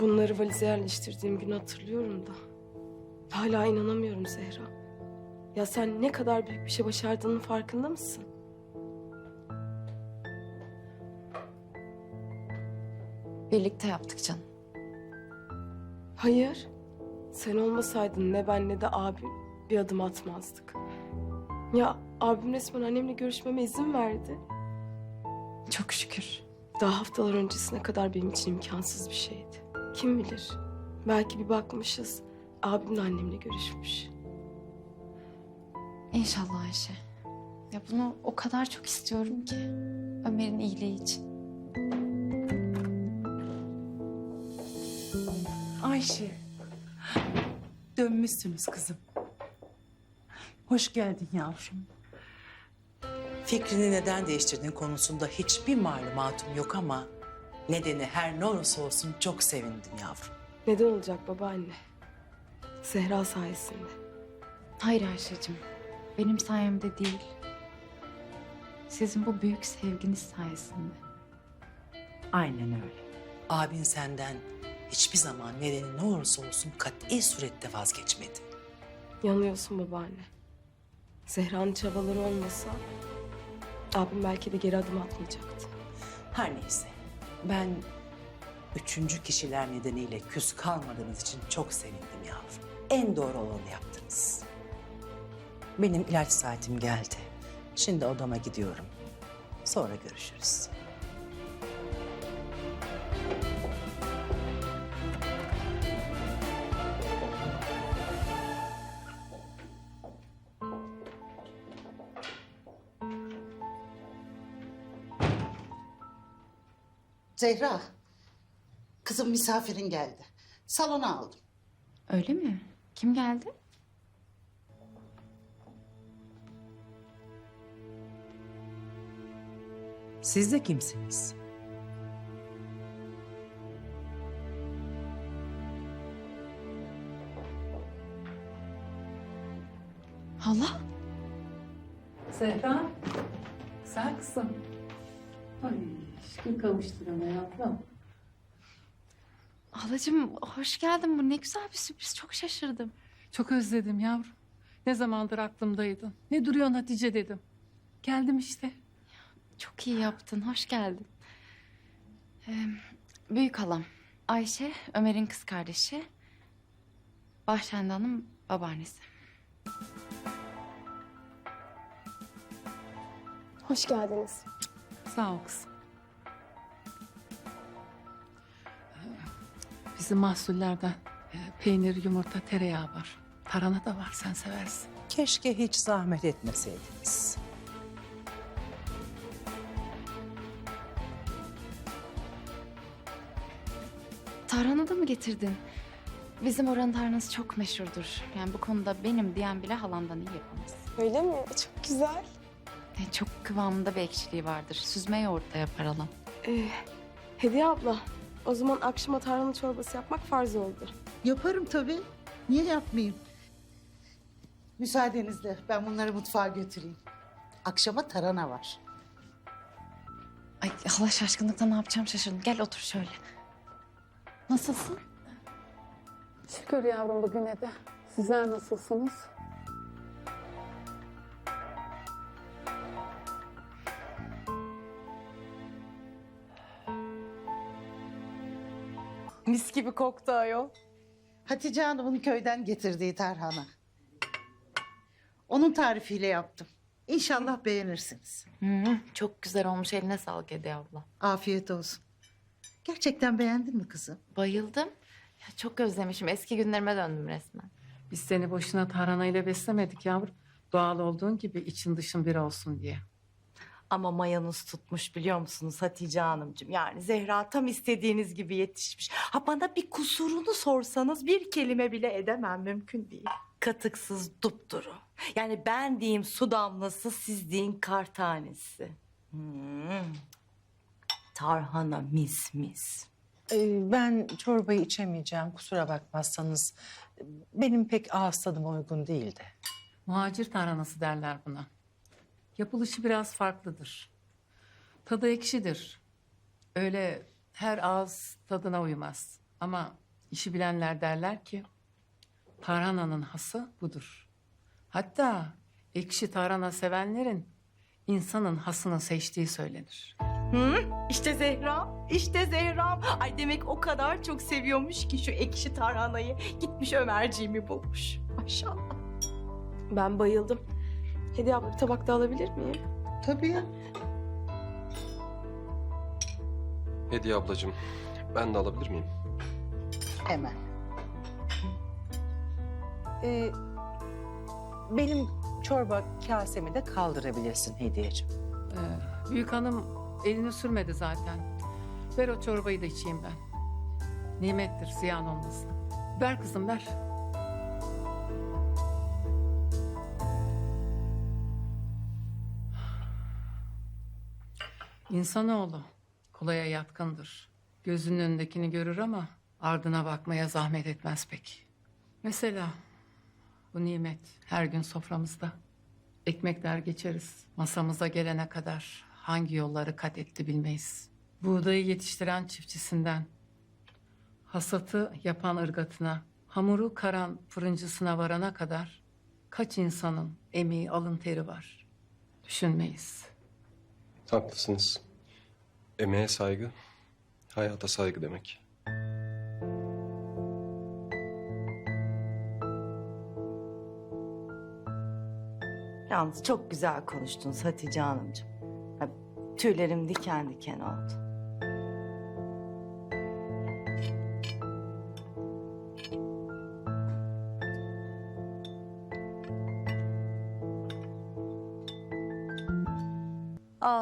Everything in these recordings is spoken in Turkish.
Bunları valize yerleştirdiğim günü hatırlıyorum da. Hala inanamıyorum Zehra. Ya sen ne kadar büyük bir şey başardığının farkında mısın? Birlikte yaptık canım. Hayır. Sen olmasaydın ne ben ne de abim bir adım atmazdık. Ya abim resmen annemle görüşmeme izin verdi. Çok şükür. Daha haftalar öncesine kadar benim için imkansız bir şeydi. Kim bilir? Belki bir bakmışız. Abim de annemle görüşmüş. İnşallah Ayşe. Ya bunu o kadar çok istiyorum ki. Ömer'in iyiliği için. Ayşe. Dönmüşsünüz kızım. Hoş geldin yavrum. Fikrini neden değiştirdiğin konusunda hiçbir malumatım yok ama nedeni her ne olursa olsun çok sevindim yavrum. Neden olacak babaanne? Zehra sayesinde. Hayır Ayşe'cim. Benim sayemde değil. Sizin bu büyük sevginiz sayesinde. Aynen öyle. Abin senden hiçbir zaman nedeni ne olursa olsun kat'i surette vazgeçmedi. Yanılıyorsun babaanne. Zehra'nın çabaları olmasa abim belki de geri adım atmayacaktı. Her neyse ben üçüncü kişiler nedeniyle küs kalmadığınız için çok sevindim yavrum. En doğru olanı yaptınız. Benim ilaç saatim geldi. Şimdi odama gidiyorum. Sonra görüşürüz. Zehra, kızım misafirin geldi. Salona aldım. Öyle mi? Kim geldi? Siz de kimsiniz? Hala? Zehra, sen kızım. Ay, şükür kavuşturana yavrum. Halacığım hoş geldin. Bu ne güzel bir sürpriz. Çok şaşırdım. Çok özledim yavrum. Ne zamandır aklımdaydın. Ne duruyorsun Hatice dedim. Geldim işte. Çok iyi yaptın. Hoş geldin. Ee, büyük halam. Ayşe, Ömer'in kız kardeşi. Bahşende Hanım babaannesi. Hoş geldiniz. Sağ ol kızım. Bizim mahsullerden e, peynir, yumurta, tereyağı var. Tarhana da var, sen seversin. Keşke hiç zahmet etmeseydiniz. Tarhana da mı getirdin? Bizim oranın tarhanası çok meşhurdur. Yani bu konuda benim diyen bile halandan iyi yapamaz. Öyle mi? Çok güzel. Yani çok kıvamında bir ekşiliği vardır. Süzme yoğurtla yapar halam. Ee, Hediye abla, o zaman akşama tarhana çorbası yapmak farz oldu. Yaparım tabii. Niye yapmayayım? Müsaadenizle ben bunları mutfağa götüreyim. Akşama tarhana var. Ay hala şaşkınlıktan ne yapacağım şaşırdım. Gel otur şöyle. Nasılsın? Şükür yavrum bugüne de. Sizler nasılsınız? Mis gibi koktu ayol. Hatice Hanım'ın köyden getirdiği tarhana. Onun tarifiyle yaptım. İnşallah beğenirsiniz. çok güzel olmuş. Eline sağlık Hediye abla. Afiyet olsun. Gerçekten beğendin mi kızım? Bayıldım. Ya çok özlemişim. Eski günlerime döndüm resmen. Biz seni boşuna tarhanayla beslemedik yavrum. Doğal olduğun gibi için dışın bir olsun diye. Ama mayanız tutmuş biliyor musunuz Hatice Hanımcığım? Yani Zehra tam istediğiniz gibi yetişmiş. Ha bana bir kusurunu sorsanız bir kelime bile edemem mümkün değil. Katıksız dupduru. Yani ben diyeyim su damlası siz deyin kar tanesi. Hmm. Tarhana mis mis. Ee, Ben çorbayı içemeyeceğim kusura bakmazsanız. Benim pek ağız tadıma uygun değildi. Muhacir tarhanası derler buna. Yapılışı biraz farklıdır. Tadı ekşidir. Öyle her ağız tadına uymaz. Ama işi bilenler derler ki tarhananın hası budur. Hatta ekşi tarhana sevenlerin insanın hasını seçtiği söylenir. Hı? İşte Zehra, işte Zehra. Ay demek o kadar çok seviyormuş ki şu ekşi tarhanayı. Gitmiş Ömerciğimi bulmuş. Maşallah. Ben bayıldım. Hediye abla bir tabak da alabilir miyim? Tabii. Hediye ablacığım, ben de alabilir miyim? Hemen. Ee, benim çorba kasemi de kaldırabilirsin hediyeciğim. Ee, büyük hanım elini sürmedi zaten. Ver o çorbayı da içeyim ben. Nimettir, ziyan olmasın. Ver kızım ver. İnsanoğlu kolaya yatkındır. Gözünün önündekini görür ama ardına bakmaya zahmet etmez pek. Mesela bu nimet her gün soframızda. Ekmekler geçeriz. Masamıza gelene kadar hangi yolları kat etti bilmeyiz. Buğdayı yetiştiren çiftçisinden, hasatı yapan ırgatına, hamuru karan fırıncısına varana kadar kaç insanın emeği alın teri var. Düşünmeyiz. Haklısınız. Emeğe saygı, hayata saygı demek. Yalnız çok güzel konuştunuz Hatice Hanımcığım. Ha, Tüylerim diken diken oldu.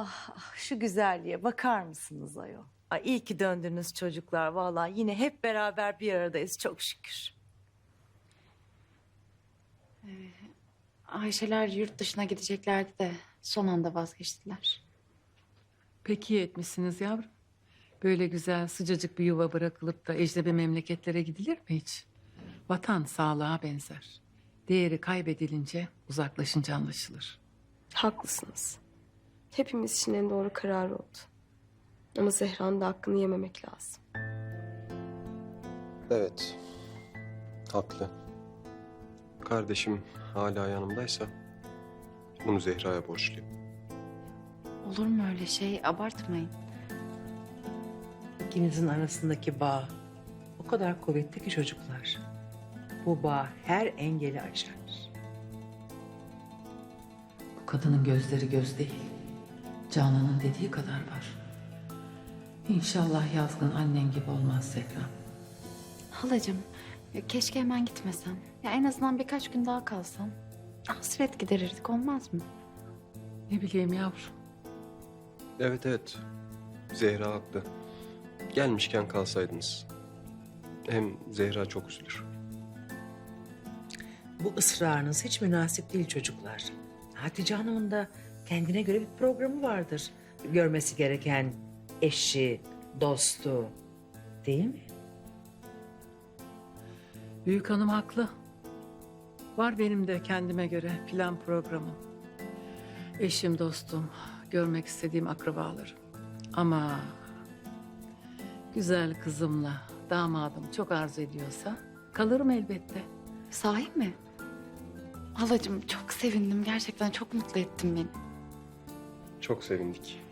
Ah, ah, şu güzelliğe bakar mısınız ayol? Ay iyi ki döndünüz çocuklar. Vallahi yine hep beraber bir aradayız çok şükür. Ayşeler yurt dışına gideceklerdi de son anda vazgeçtiler. Peki iyi etmişsiniz yavrum. Böyle güzel sıcacık bir yuva bırakılıp da ecnebi memleketlere gidilir mi hiç? Vatan sağlığa benzer. Değeri kaybedilince uzaklaşınca anlaşılır. Haklısınız. Hepimiz için en doğru karar oldu. Ama Zehra'nın da hakkını yememek lazım. Evet, haklı. Kardeşim hala yanımdaysa bunu Zehra'ya borçluyum. Olur mu öyle şey? Abartmayın. İkinizin arasındaki bağ o kadar kuvvetli ki çocuklar. Bu bağ her engeli aşar. Bu kadının gözleri göz değil. Canan'ın dediği kadar var. İnşallah yazgın annen gibi olmaz Zehra. Halacığım, ya keşke hemen gitmesen. Ya en azından birkaç gün daha kalsan. Hasret giderirdik olmaz mı? Ne bileyim yavrum. Evet evet, Zehra haklı. Gelmişken kalsaydınız. Hem Zehra çok üzülür. Bu ısrarınız hiç münasip değil çocuklar. Hatice Hanım'ın da kendine göre bir programı vardır. Görmesi gereken eşi, dostu değil mi? Büyük hanım haklı. Var benim de kendime göre plan programım. Eşim, dostum, görmek istediğim akrabalarım. Ama güzel kızımla damadım çok arzu ediyorsa kalırım elbette. Sahi mi? Halacığım çok sevindim. Gerçekten çok mutlu ettin beni. Çok sevindik.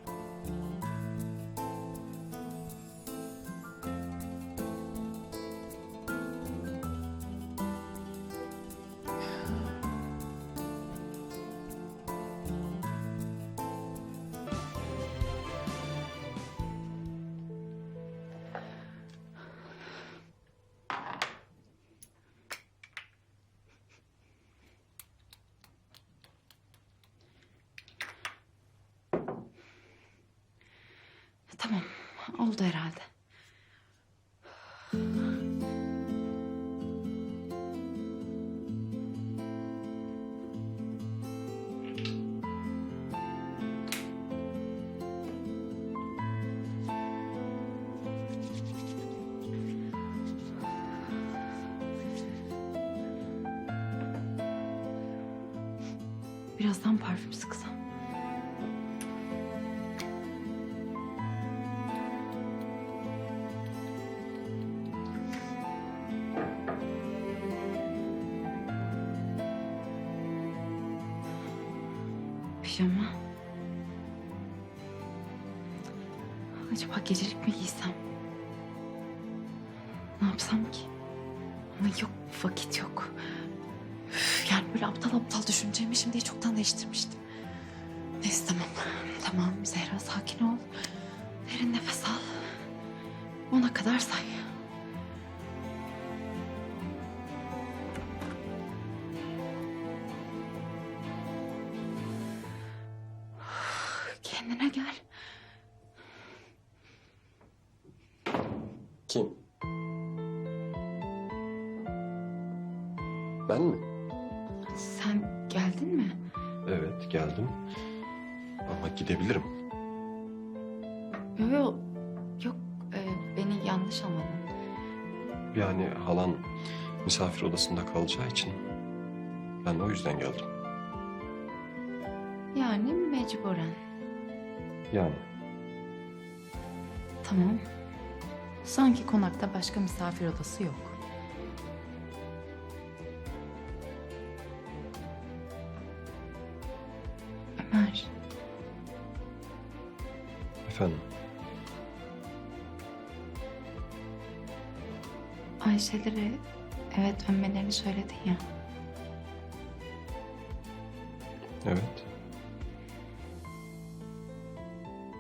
Oldu herhalde. Birazdan parfüm sıksam. Pijama. Acaba gecelik mi giysem? Ne yapsam ki? Ama yok vakit yok. Üf, yani böyle aptal aptal düşüneceğimi şimdiye çoktan değiştirmiştim. Neyse tamam. Tamam Zehra sakin ol. Derin nefes al. Ona kadar say. Geldin mi? Evet geldim. Ama gidebilirim. Yok yok. Yok e, beni yanlış anladın. Yani halan misafir odasında kalacağı için ben o yüzden geldim. Yani mecburen. Yani Tamam. Sanki konakta başka misafir odası yok. Ayşe'lere eve dönmelerini söyledin ya. evet.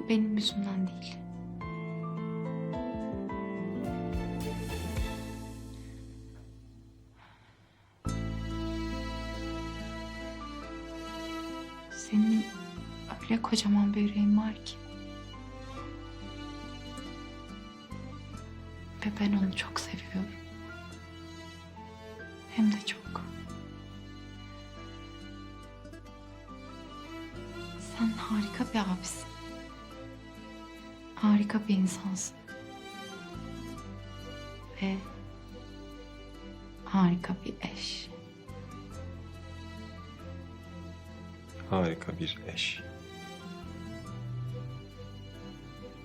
Benim yüzümden değil. Senin öyle kocaman bir yüreğin var ki. Ve ben onu çok seviyorum. Harika bir insansın. Ve harika bir eş. Harika bir eş.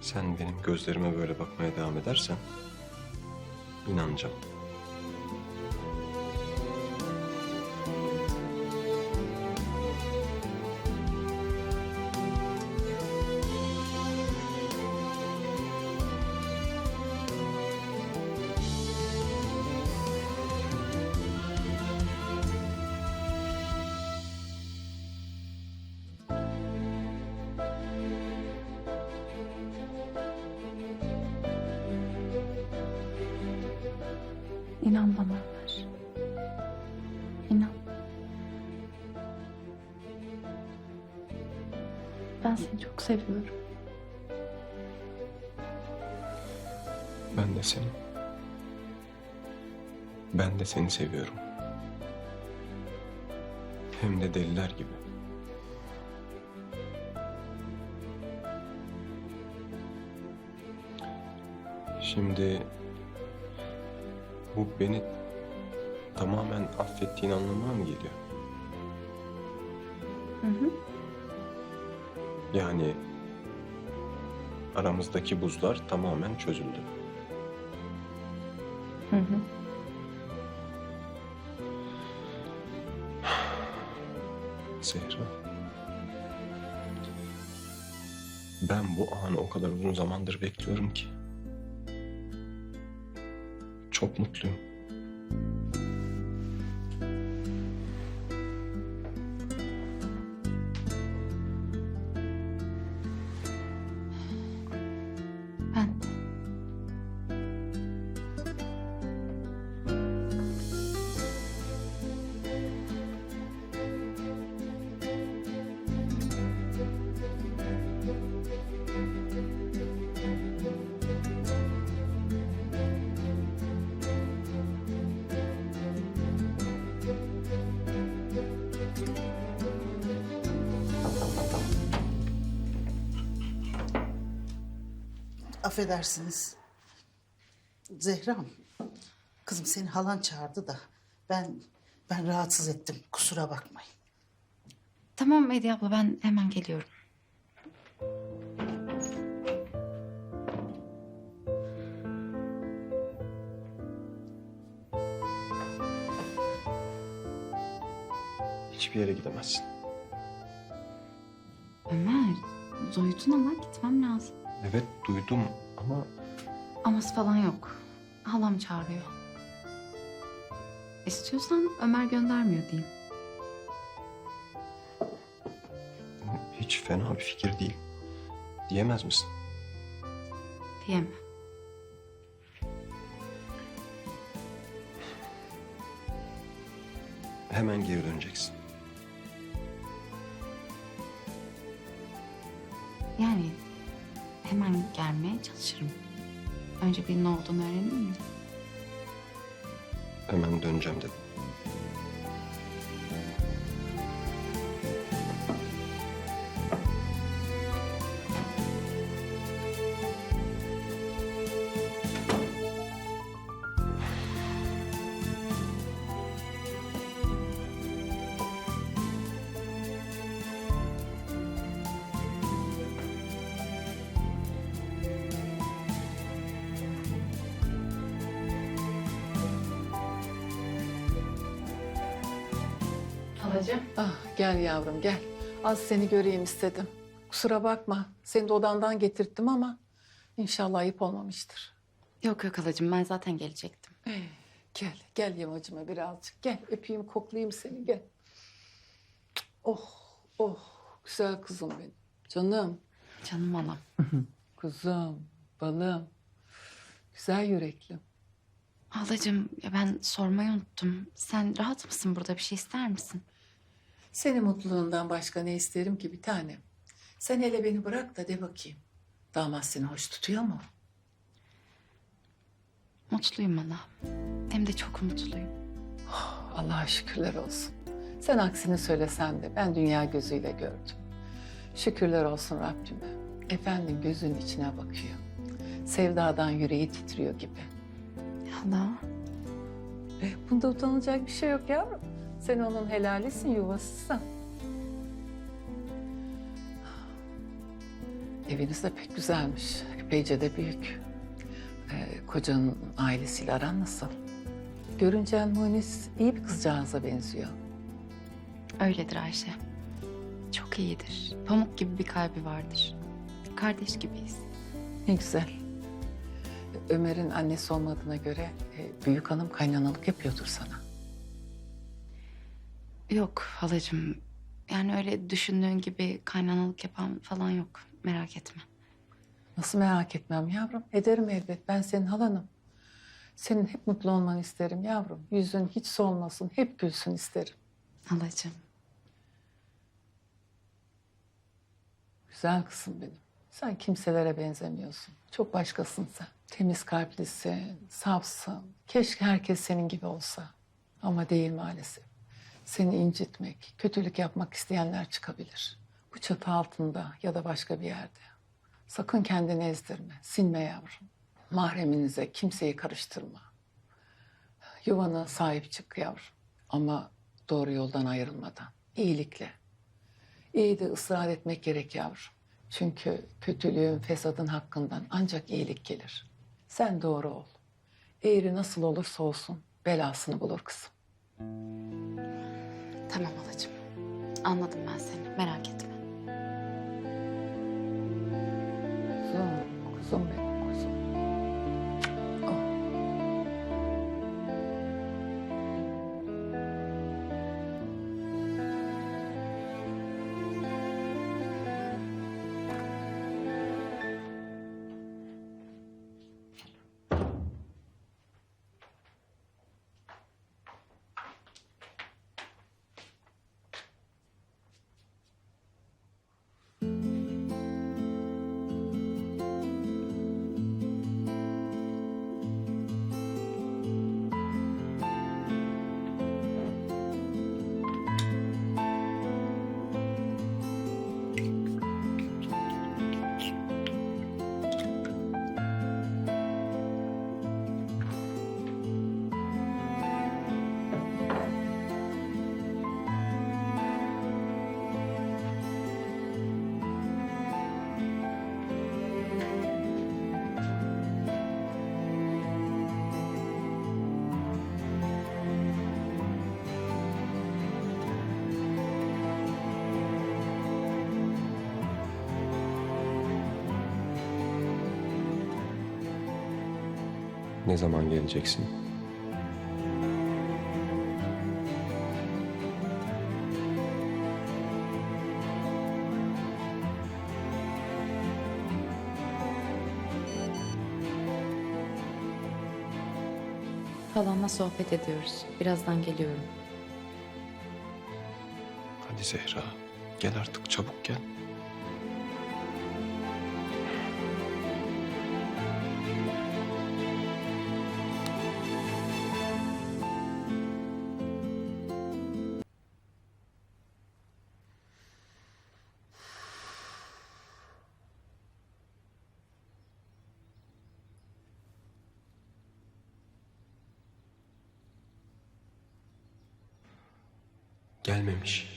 Sen benim gözlerime böyle bakmaya devam edersen inanacağım. Ben de seni. Ben de seni seviyorum. Hem de deliler gibi. Şimdi bu beni tamamen affettiğin anlamına mı geliyor? Hı hı. Yani aramızdaki buzlar tamamen çözüldü. Hı. Zehra. Ben bu anı o kadar uzun zamandır bekliyorum ki. Çok mutluyum. Affedersiniz. Zehram. Kızım seni halan çağırdı da ben ben rahatsız ettim. Kusura bakmayın. Tamam Hediye abla ben hemen geliyorum. Hiçbir yere gidemezsin. duydun ama gitmem lazım. Evet duydum ama Aması falan yok. Halam çağırıyor. İstiyorsan Ömer göndermiyor diyeyim. hiç fena bir fikir değil. Diyemez misin? Diyemem. Hemen geri döneceksin. Yani gelmeye çalışırım. Önce bir ne olduğunu öğreneyim mi? Hemen döneceğim dedim. Halacığım. Ah gel yavrum gel. Az seni göreyim istedim. Kusura bakma. Seni de odandan getirttim ama inşallah ayıp olmamıştır. Yok yok halacığım ben zaten gelecektim. Ee, gel gel yamacıma birazcık. Gel öpeyim koklayayım seni gel. Oh oh güzel kızım benim. Canım Canım anam. kuzum balım. Güzel yüreklim. Halacığım ya ben sormayı unuttum. Sen rahat mısın burada bir şey ister misin? Senin mutluluğundan başka ne isterim ki bir tanem. Sen hele beni bırak da de bakayım. Damat seni hoş tutuyor mu? Mutluyum ana. Hem de çok mutluyum. Allah'a şükürler olsun. Sen aksini söylesen de ben dünya gözüyle gördüm. Şükürler olsun Rabbime. Efendim gözünün içine bakıyor. Sevdadan yüreği titriyor gibi. Hala. E, bunda utanılacak bir şey yok yavrum. Sen onun helalisin, yuvasısın. Eviniz de pek güzelmiş. Epeyce de büyük. E, kocanın ailesiyle aran nasıl? Görünce Munis iyi bir kızcağıza benziyor. Öyledir Ayşe. Çok iyidir. Pamuk gibi bir kalbi vardır. Kardeş gibiyiz. Ne güzel. Ömer'in annesi olmadığına göre e, büyük hanım kaynanalık yapıyordur sana. Yok halacığım. Yani öyle düşündüğün gibi kaynanalık yapan falan yok. Merak etme. Nasıl merak etmem yavrum? Ederim elbet. Ben senin halanım. Senin hep mutlu olmanı isterim yavrum. Yüzün hiç solmasın, hep gülsün isterim. Halacığım. Güzel kızım benim. Sen kimselere benzemiyorsun. Çok başkasın sen. Temiz kalplisin, safsın. Keşke herkes senin gibi olsa. Ama değil maalesef. Seni incitmek, kötülük yapmak isteyenler çıkabilir. Bu çatı altında ya da başka bir yerde. Sakın kendini ezdirme, sinme yavrum. Mahreminize kimseyi karıştırma. Yuvana sahip çık yavrum. Ama doğru yoldan ayrılmadan, iyilikle. İyi de ısrar etmek gerek yavrum. Çünkü kötülüğün, fesadın hakkından ancak iyilik gelir. Sen doğru ol. Eğri nasıl olursa olsun belasını bulur kızım. Tamam halacığım. Anladım ben seni. Merak etme. Kuzum, kuzum benim Ne zaman geleceksin? Halamla sohbet ediyoruz. Birazdan geliyorum. Hadi Zehra. Gel artık çabuk gel. Gelmemiş.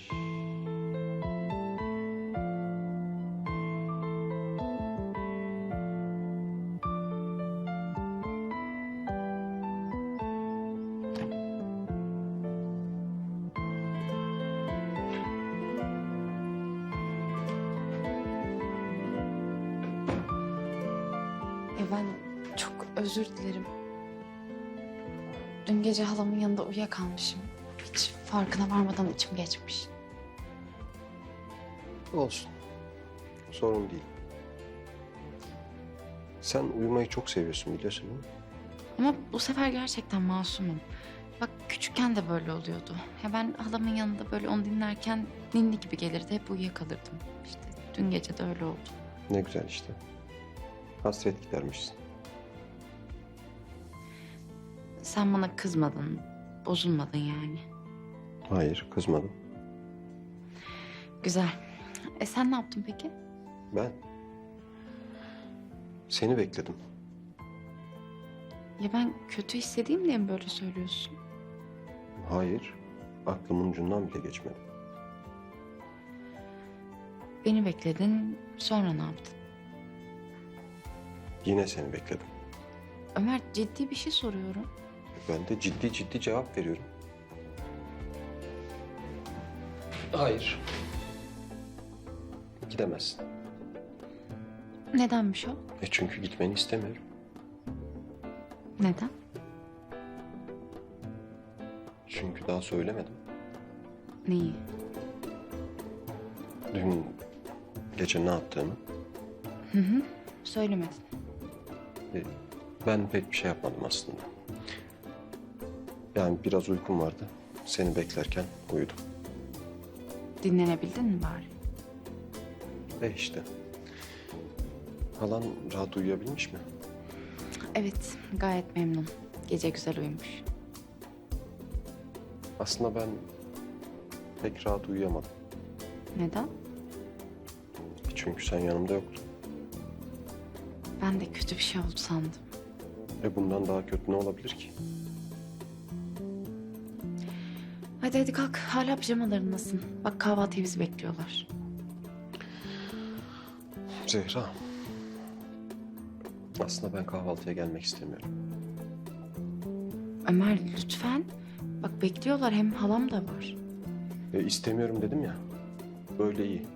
Ya ben çok özür dilerim. Dün gece halamın yanında uyuyakalmışım. Farkına varmadan içim geçmiş. Olsun. Sorun değil. Sen uyumayı çok seviyorsun biliyorsun değil mi? Ama bu sefer gerçekten masumum. Bak küçükken de böyle oluyordu. Ya ben halamın yanında böyle onu dinlerken ninni gibi gelirdi. Hep uyuyakalırdım. İşte dün gece de öyle oldu. Ne güzel işte. Hasret gidermişsin. Sen bana kızmadın, bozulmadın yani. Hayır kızmadım. Güzel. E sen ne yaptın peki? Ben seni bekledim. Ya ben kötü hissedeyim diye mi böyle söylüyorsun? Hayır. Aklımın ucundan bile geçmedi. Beni bekledin, sonra ne yaptın? Yine seni bekledim. Ömer ciddi bir şey soruyorum. Ben de ciddi ciddi cevap veriyorum. Hayır. Gidemezsin. Nedenmiş o? E çünkü gitmeni istemiyorum. Neden? Çünkü daha söylemedim. Neyi? Dün gece ne yaptığımı. Hı hı. Söylemedin. E, ben pek bir şey yapmadım aslında. Yani biraz uykum vardı. Seni beklerken uyudum. Dinlenebildin mi bari? E işte. Halan rahat uyuyabilmiş mi? Evet, gayet memnun. Gece güzel uyumuş. Aslında ben pek rahat uyuyamadım. Neden? Çünkü sen yanımda yoktun. Ben de kötü bir şey oldu sandım. E bundan daha kötü ne olabilir ki? Hadi hadi kalk. Hala pijamalarındasın. Bak kahvaltıya bizi bekliyorlar. Zehra. Aslında ben kahvaltıya gelmek istemiyorum. Ömer lütfen. Bak bekliyorlar. Hem halam da var. E, istemiyorum dedim ya. Böyle iyi.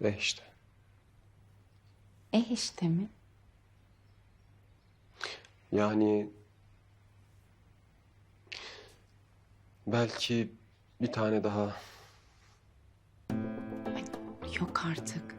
Ve işte. E işte mi? Yani... Belki bir tane daha Yok artık.